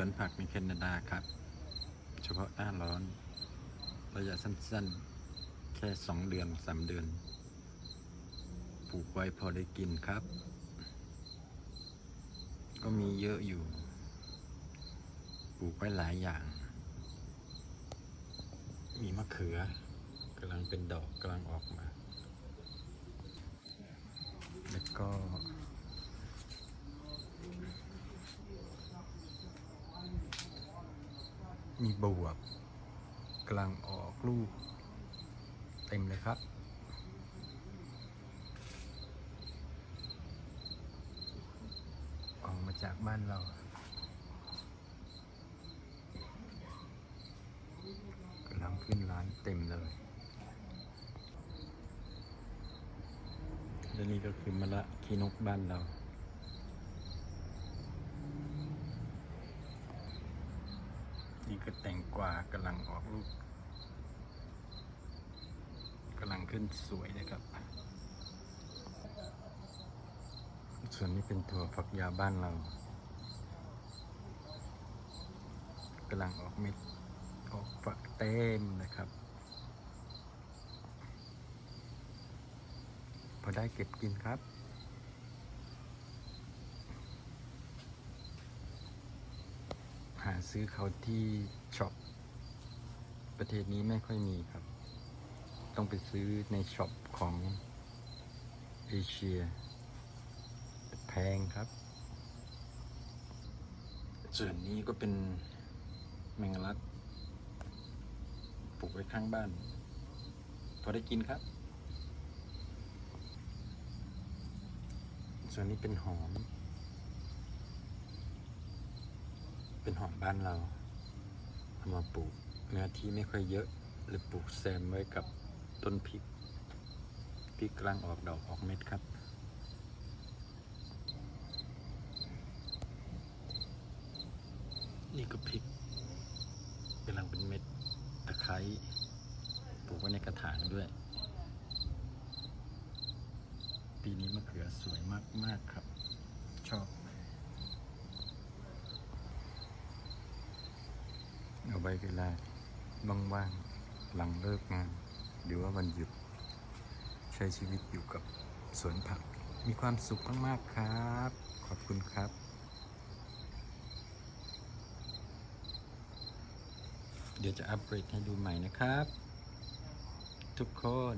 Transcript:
วนผักในแคนาดาครับ เฉพาะหน้าร้อน ระยะสั้นๆ แค่สองเดือนสามเดือน ปลูกไว้พอได้กินครับ ก็มีเยอะอยู่ ปลูกไว้หลายอย่าง มีมะเขือกำลังเป็นดอกกำลังออกมา แล้วก็ มีบวบกำลังออกลูก เต็มเลยครับออกมาจากบ้านเรากำลังขึ้นร้านเต็มเลยและนี่ก็คือมะละขีนกบ้านเรา นี่ก็แตงกวากำลังออกลูกกำลังขึ้นสวยเลยครับ ส่วนนี้เป็นถั่วฝักยาวบ้านเรากำลังออกเม็ดออกฝักเต็มนะครับ พอได้เก็บกินครับ หา ซื้อเขาที่ช็อปประเทศนี้ไม่ค่อยมีครับ ต้องไปซื้อในช็อปของเอเชีย แพงครับ ส่วนนี้ก็เป็นแมงลักปลูกไว้ข้างบ้าน พอได้กินครับ ส่วนนี้เป็นหอม เป็นหอมบ้านเราเอามาปลูกเนื้อที่ไม่ค่อยเยอะหรือปลูกแซมไว้กับต้นพริกพริกกำลังออกดอกออกเม็ดครับนี่ก็พริกกำลังเป็นเม็ดตะไคร้ปลูกไว้ในกระถางด้วย ปีนี้มะเขือสวยมาก ๆ ครับ ชอบ เอาไว้เวลาว่างๆหลังเลิกงาน หรือว่าวันหยุด ใช้ชีวิตอยู่กับสวนผัก มีความสุขมากๆครับ ขอบคุณครับเดี๋ยวจะอัปเดตให้ดูใหม่นะครับ ทุกคน